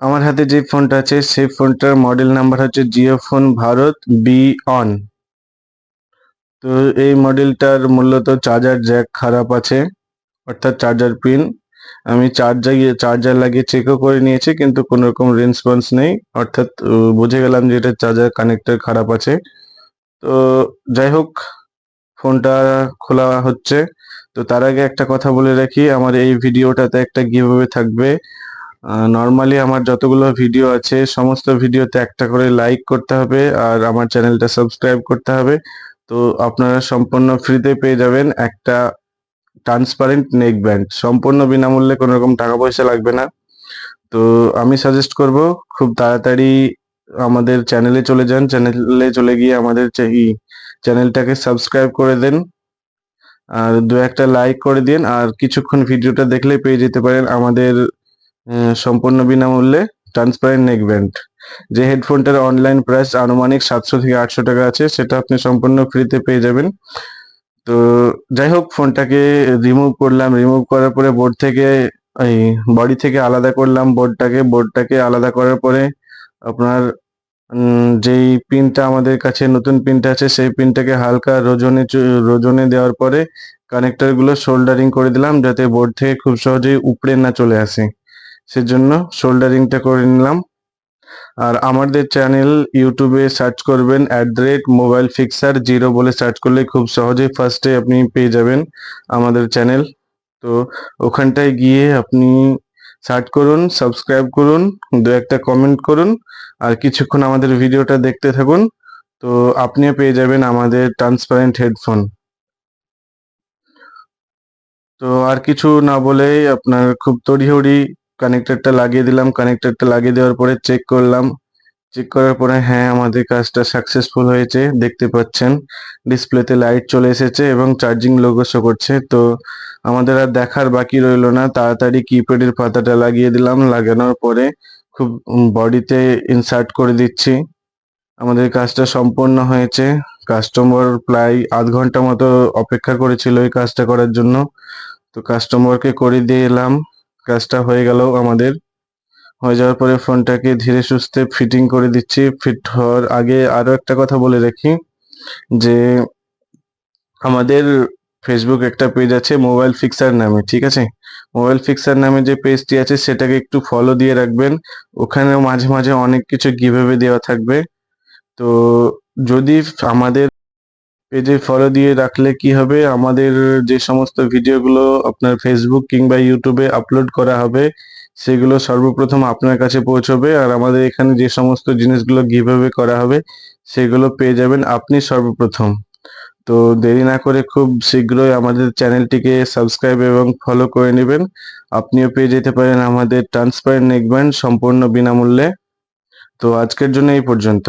আমার হাতে যে ফোনটা আছে, সেই ফোনটার মডেল নাম্বার হচ্ছে Jio phone Bharat B one তো এই মডেলটার মূলত চার্জার জ্যাক খারাপ আছে, অর্থাৎ চার্জার পিন আমি চার্জার চার্জার লাগিয়ে চেকও করে নিয়েছি, কিন্তু কোনো রকম রেসপন্স নেই। অর্থাৎ বুঝে গেলাম যে এটা চার্জার কানেক্টর খারাপ আছে। তো যাই হোক, ফোনটা খোলা হচ্ছে। তো তার আগে একটা কথা বলে রাখি, আমার এই ভিডিওটাতে একটা গিভওয়ে থাকবে। নর্মালি আমার যতগুলো ভিডিও আছে, সমস্ত ভিডিওতে একটা করে লাইক করতে হবে আর আমার চ্যানেলটা সাবস্ক্রাইব করতে হবে। তো আপনারা সম্পূর্ণ ফ্রিতে পেয়ে যাবেন একটা ট্রান্সপারেন্ট নেক ব্যান্ড সম্পূর্ণ বিনামূল্যে কোনো রকম টাকা পয়সা লাগবে না। তো আমি সাজেস্ট করব, খুব তাড়াতাড়ি আমাদের চ্যানেলে চলে যান। চ্যানেলে চলে গিয়ে আমাদের চ্যানেলটাকে সাবস্ক্রাইব করে দেন। আর দু একটা লাইক করে দিন। আর কিছুক্ষণ ভিডিওটা দেখলে পেয়ে যেতে পারেন আমাদের সম্পূর্ণ বিনামূল্যে ট্রান্সপারেন্ট নেক ব্যান্ড যে হেডফোনটার অনলাইন প্রাইস আনুমানিক সাতশো থেকে আটশো টাকা আছে, সেটা আপনি সম্পূর্ণ ফ্রিতে পেয়ে যাবেন। তো যাই হোক, ফোনটাকে রিমুভ করলাম। রিমুভ করার পরে বোর্ড থেকে, এই বডি থেকে আলাদা করলাম বোর্ডটাকে বোর্ডটাকে আলাদা করার পরে আপনার যেই পিনটা আমাদের কাছে, নতুন পিনটা আছে, সেই পিনটাকে হালকা রোজনে রোজনে দেওয়ার পরে কানেক্টারগুলো শোল্ডারিং করে দিলাম, যাতে বোর্ড থেকে খুব সহজেই উপড়ে না চলে আসে। সেজন্য শোল্ডারিংটা করে নিলাম। আর আমাদের চ্যানেল ইউটিউবে সার্চ করবেন at the rate mobile fixer zero বলে সার্চ করলে খুব সহজেই ফার্স্টে আপনি পেয়ে যাবেন আমাদের চ্যানেল তো ওখানটায় গিয়ে আপনি সার্চ করুন সাবস্ক্রাইব করুন, দু একটা কমেন্ট করুন, আর কিছুক্ষণ আমাদের ভিডিওটা দেখতে থাকুন। তো আপনিও পেয়ে যাবেন আমাদের ট্রান্সপারেন্ট হেডফোন তো আর কিছু না বলেই আপনার খুব তড়িহড়ি কানেক্টরটা লাগিয়ে দিলাম। কানেক্টরটা লাগিয়ে দেওয়ার পরে চেক করলাম। চেক করার পরে হ্যাঁ আমাদের কাজটা সাকসেসফুল হয়েছে, দেখতে পাচ্ছেন। ডিসপ্লেতে লাইট চলে এসেছে এবং চার্জিং লোগো শো করছে। তো আমাদের আর দেখার বাকি রইল না। তাড়াতাড়ি কিপ্যাডের পাতাটা লাগিয়ে দিলাম। লাগানোর পরে খুব বডিতে ইনসার্ট করে দিচ্ছি। আমাদের কাজটা সম্পূর্ণ হয়েছে। কাস্টমার প্রায় আধ ঘণ্টা মতো অপেক্ষা করেছিল এই কাজটা করার জন্য। তো কাস্টমারকে করে দিয়ে এলাম। কাজটা হয়ে গেল আমাদের। হয়ে যাওয়ার পরে ফোনটাকে ধীরে সুস্থে ফিটিং করে দিচ্ছি। ফিট হওয়ার আগে আরও একটা কথা বলে রাখি, যে আমাদের ফেসবুক একটা পেজ আছে মোবাইল ফিক্সার নামে, ঠিক আছে? মোবাইল ফিক্সার নামে যে পেজটি আছে সেটাকে একটু ফলো দিয়ে রাখবেন। ওখানে মাঝে মাঝে অনেক কিছু গিভওয়ে দেওয়া থাকবে। তো যদি আমাদের পেজে ফলো দিয়ে রাখলে কি হবে? আমাদের যে সমস্ত ভিডিওগুলো আপনার ফেসবুক কিংবা ইউটিউবে আপলোড করা হবে, সেগুলো সর্বপ্রথম আপনার কাছে পৌঁছবে। আর আমাদের এখানে যে সমস্ত জিনিসগুলো গিভওয়ে করা হবে, সেগুলো পেয়ে যাবেন আপনি সর্বপ্রথম। তো দেরি না করে খুব শীঘ্রই আমাদের চ্যানেলটিকে সাবস্ক্রাইব এবং ফলো করে নেবেন। আপনিও পেয়ে যেতে পারেন আমাদের ট্রান্সপারেন্ট নেকব্যান্ড সম্পূর্ণ বিনামূল্যে। তো আজকের জন্য এই পর্যন্ত।